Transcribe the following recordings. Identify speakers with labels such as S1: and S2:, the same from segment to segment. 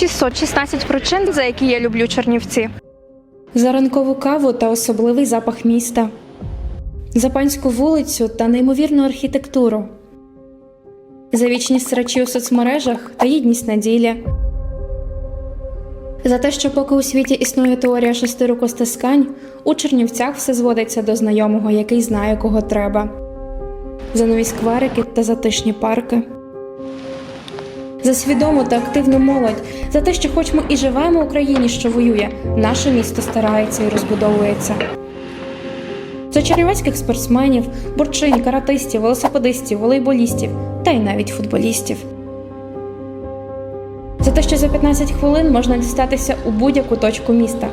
S1: 616 причин, за які я люблю Чернівці.
S2: За ранкову каву та особливий запах міста, за панську вулицю та неймовірну архітектуру, за вічні срачі у соцмережах та єдність на ділі, за те, що поки у світі існує теорія шести рукостискань, у Чернівцях все зводиться до знайомого, який знає, кого треба, за нові скверики та затишні парки. За свідому та активну молодь, за те, що хоч ми і живемо в Україні, що воює, наше місто старається і розбудовується. За чернівецьких спортсменів, борчинь, каратистів, велосипедистів, волейболістів та й навіть футболістів. За те, що за 15 хвилин можна дістатися у будь-яку точку міста.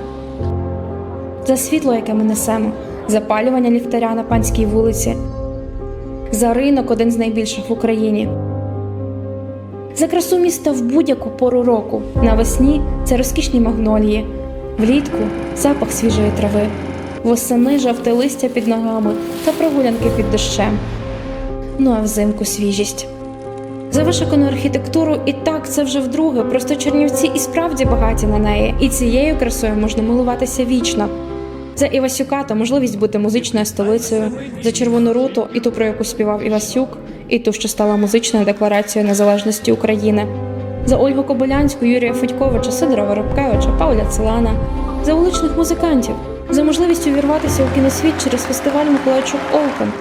S2: За світло, яке ми несемо, запалювання ліхтаря на панській вулиці, за ринок один з найбільших в Україні. За красу міста в будь-яку пору року. Навесні це розкішні магнолії, влітку запах свіжої трави, восени жовте листя під ногами та прогулянки під дощем. Ну а взимку свіжість. За вишикану архітектуру і так це вже вдруге, просто Чернівці і справді багаті на неї, і цією красою можна милуватися вічно. За Івасюка та можливість бути музичною столицею, за червону руту і ту, про яку співав Івасюк, і ту, що стала музичною декларацією незалежності України, за Ольгу Кобилянську, Юрія Федьковича, Сидора Воробкевича, Пауля Целана, за вуличних музикантів, за можливість увірватися у кіносвіт через фестиваль Миколайчук Оупен,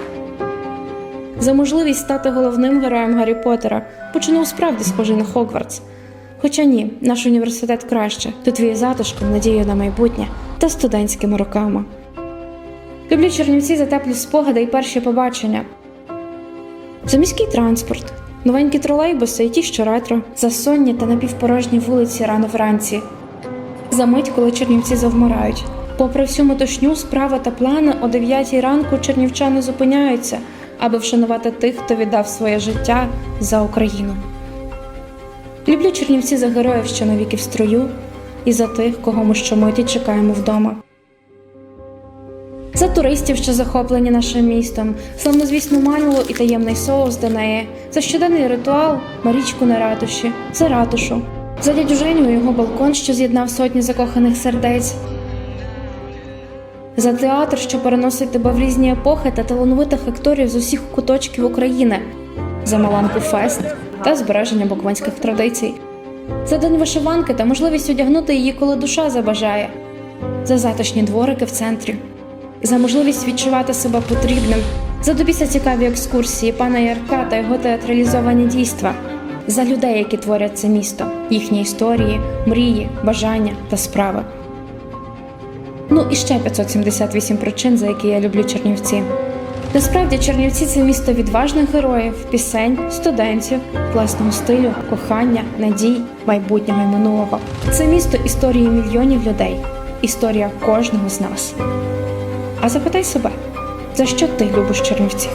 S2: за можливість стати головним героєм Гаррі Поттера, починув справді схожий на Хогвартс. Хоча ні, наш університет краще, тут є затишком, надією на майбутнє та студентськими роками. Люблю Чернівці за теплі спогади і перші побачення. За міський транспорт, новенькі тролейбуси і ті, що ретро, за сонні та напівпорожні вулиці рано вранці. За мить, коли чернівці завмирають. Попри всю метушню, справи та плани, о 9 ранку чернівчани зупиняються, аби вшанувати тих, хто віддав своє життя за Україну. Люблю чернівці за героїв, що навіки в строю, і за тих, кого ми щомиті чекаємо вдома. За туристів, що захоплені нашим містом, славнозвісну мальву і таємний соус до неї, за щоденний ритуал, Марічку на ратуші, за ратушу, за дядю Женю і його балкон, що з'єднав сотні закоханих сердець, за театр, що переносить тебе в різні епохи та талановитих акторів з усіх куточків України, за Маланку Фест та збереження букванських традицій, за день вишиванки та можливість одягнути її, коли душа забажає, за затишні дворики в центрі, за можливість відчувати себе потрібним, за добіся цікаві екскурсії пана Ярка та його театралізовані дійства, за людей, які творять це місто, їхні історії, мрії, бажання та справи. Ну і ще 578 причин, за які я люблю Чернівці. Насправді Чернівці це місто відважних героїв, пісень, студентів, власного стилю, кохання, надій, майбутнього і минулого. Це місто історії мільйонів людей, історія кожного з нас. А запитай себе, за що ти любиш Чернівці?